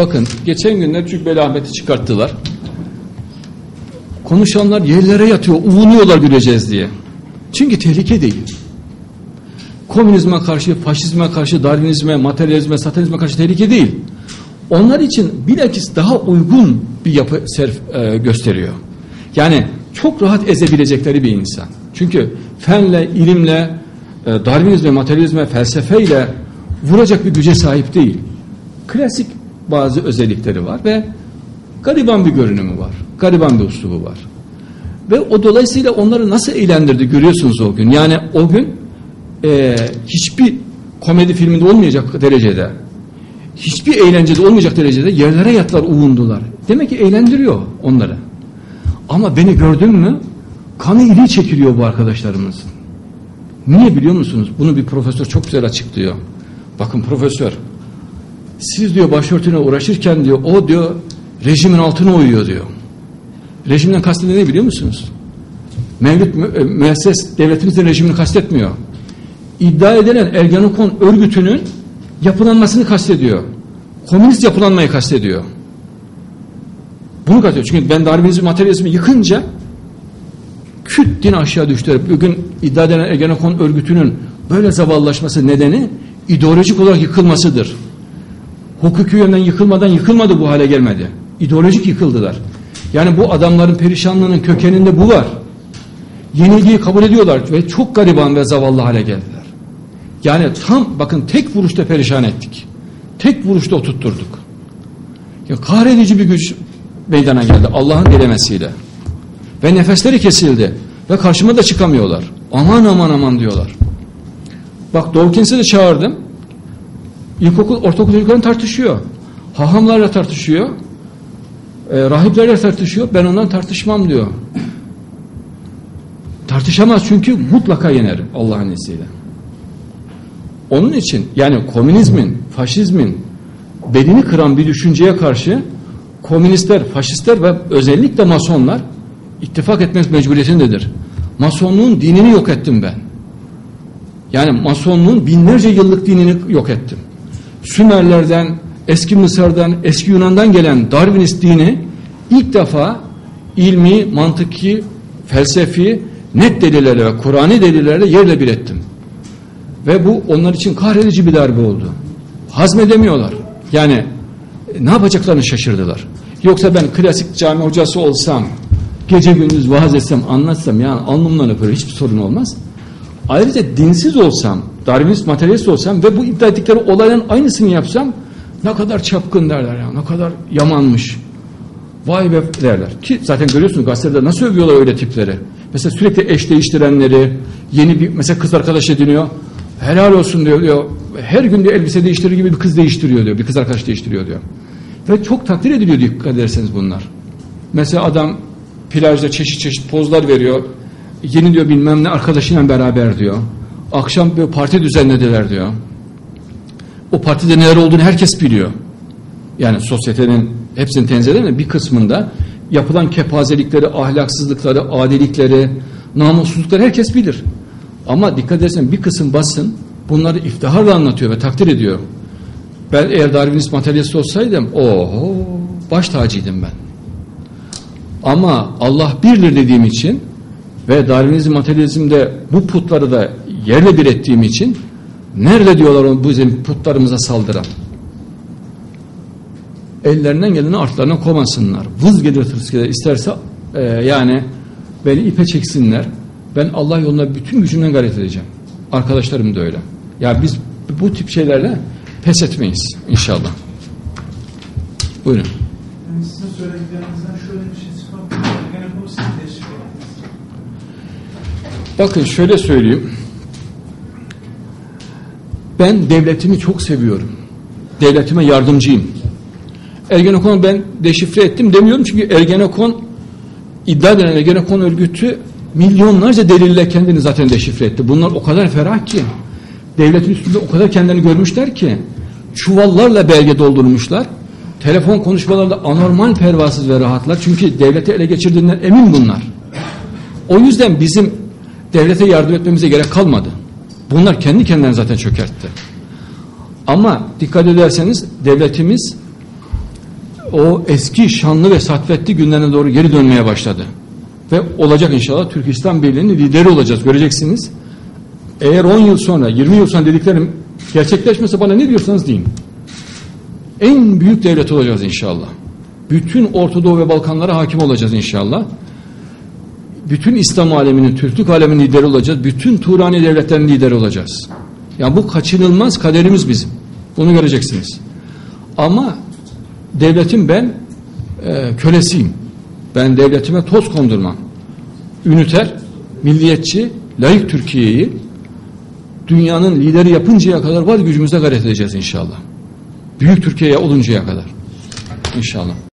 Bakın geçen günler Cübbeli Ahmet'i çıkarttılar. Konuşanlar yerlere yatıyor, uvunuyorlar güleceğiz diye. Çünkü tehlike değil. Komünizme karşı, faşizme karşı, darwinizme, materyalizme, satanizme karşı tehlike değil. Onlar için bilakis daha uygun bir yapı serf, e, gösteriyor. Yani çok rahat ezebilecekleri bir insan. Çünkü fenle, ilimle, e, darwinizme, materyalizme, felsefeyle vuracak bir güce sahip değil. Klasik bazı özellikleri var ve gariban bir görünümü var. Gariban bir uslubu var. Ve o dolayısıyla onları nasıl eğlendirdi görüyorsunuz o gün. Yani o gün e, hiçbir komedi filminde olmayacak derecede, hiçbir eğlencede olmayacak derecede yerlere yatlar uğundular. Demek ki eğlendiriyor onları. Ama beni gördün mü kanı iri çekiliyor bu arkadaşlarımız. Niye biliyor musunuz? Bunu bir profesör çok güzel açıklıyor. Bakın profesör siz diyor başörtüne uğraşırken diyor o diyor rejimin altına uyuyor diyor. Rejimden kastediği ne biliyor musunuz? Mevlüt e, müesses devletimizin rejimini kastetmiyor. İddia edilen Ergenekon örgütünün yapılanmasını kastediyor. Komünist yapılanmayı kastediyor. Bunu kastediyor. Çünkü ben Darwinizm materyalizmi yıkınca küt din aşağı düştü. Bugün iddia edilen Ergenekon örgütünün böyle zavallaşması nedeni ideolojik olarak yıkılmasıdır. Hukuki yönden yıkılmadan yıkılmadı bu hale gelmedi. İdeolojik yıkıldılar. Yani bu adamların perişanlığının kökeninde bu var. Yenilgiyi kabul ediyorlar ve çok gariban ve zavallı hale geldiler. Yani tam bakın tek vuruşta perişan ettik. Tek vuruşta oturtturduk. Ya kahredici bir güç meydana geldi Allah'ın dilemesiyle. Ve nefesleri kesildi. Ve karşıma da çıkamıyorlar. Aman aman aman diyorlar. Bak Dawkins'i de çağırdım. İlkokul, ortaokul çocuklarını tartışıyor. Hahamlarla tartışıyor. E, rahiplerle tartışıyor. Ben ondan tartışmam diyor. Tartışamaz çünkü mutlaka yener Allah'ın izniyle. Onun için yani komünizmin, faşizmin belini kıran bir düşünceye karşı komünistler, faşistler ve özellikle masonlar ittifak etmek mecburiyetindedir. Masonluğun dinini yok ettim ben. Yani masonluğun binlerce yıllık dinini yok ettim. Sümerlerden, eski Mısır'dan, eski Yunan'dan gelen Darwinist dini ilk defa ilmi, mantıki, felsefi, net delillerle ve Kur'an'i delillerle yerle bir ettim. Ve bu onlar için kahredici bir darbe oldu. Hazmedemiyorlar. Yani e, ne yapacaklarını şaşırdılar. Yoksa ben klasik cami hocası olsam, gece gündüz vaaz etsem, anlatsam yani alnımdan öper hiçbir sorun olmaz. Ayrıca dinsiz olsam, Darwinist materyalist olsam ve bu iddia ettikleri olayların aynısını yapsam ne kadar çapkın derler ya, ne kadar yamanmış. Vay be derler. Ki zaten görüyorsunuz gazetede nasıl övüyorlar öyle tipleri. Mesela sürekli eş değiştirenleri, yeni bir mesela kız arkadaş ediniyor. Helal olsun diyor, diyor. Her gün diyor elbise değiştirir gibi bir kız değiştiriyor diyor. Bir kız arkadaş değiştiriyor diyor. Ve çok takdir ediliyor dikkat ederseniz bunlar. Mesela adam plajda çeşit çeşit pozlar veriyor. Yeni diyor bilmem ne arkadaşıyla beraber diyor. Akşam bir parti düzenlediler diyor. O partide neler olduğunu herkes biliyor. Yani sosyetenin hepsini tenzih ederim bir kısmında yapılan kepazelikleri, ahlaksızlıkları, adilikleri, namussuzlukları herkes bilir. Ama dikkat edersen bir kısım basın bunları iftiharla anlatıyor ve takdir ediyor. Ben eğer Darwinist materyalist olsaydım oho baş tacıydım ben. Ama Allah birdir dediğim için ve Darwinizm materyalizmde bu putları da yerle bir ettiğim için nerede diyorlar bu bizim putlarımıza saldıran? Ellerinden geleni artlarına komasınlar. Vız gelir tırs gelir. İsterse e, yani beni ipe çeksinler. Ben Allah yolunda bütün gücümden gayret edeceğim. Arkadaşlarım da öyle. Ya biz bu tip şeylerle pes etmeyiz inşallah. Buyurun. Yani sizin söylediklerinizden şöyle bir şey çıkabilir. Gene bunu siz. Bakın şöyle söyleyeyim. Ben devletimi çok seviyorum. Devletime yardımcıyım. Ergenekon'u ben deşifre ettim demiyorum çünkü Ergenekon iddia edilen Ergenekon örgütü milyonlarca delille kendini zaten deşifre etti. Bunlar o kadar ferah ki devletin üstünde o kadar kendini görmüşler ki çuvallarla belge doldurmuşlar. Telefon konuşmalarında anormal pervasız ve rahatlar. Çünkü devleti ele geçirdiğinden emin bunlar. O yüzden bizim devlete yardım etmemize gerek kalmadı. Bunlar kendi kendilerine zaten çökertti. Ama dikkat ederseniz devletimiz o eski şanlı ve satvetli günlerine doğru geri dönmeye başladı. Ve olacak inşallah Türk İslam Birliği'nin lideri olacağız göreceksiniz. Eğer 10 yıl sonra 20 yıl sonra dediklerim gerçekleşmese bana ne diyorsanız deyin. En büyük devlet olacağız inşallah. Bütün Orta Doğu ve Balkanlara hakim olacağız inşallah. Bütün İslam aleminin, Türklük aleminin lideri olacağız. Bütün Turani devletlerin lideri olacağız. Yani bu kaçınılmaz kaderimiz bizim. Bunu göreceksiniz. Ama devletin ben e, kölesiyim. Ben devletime toz kondurmam. Üniter, milliyetçi, layık Türkiye'yi dünyanın lideri yapıncaya kadar var gücümüzle gayret edeceğiz inşallah. Büyük Türkiye'ye oluncaya kadar. İnşallah.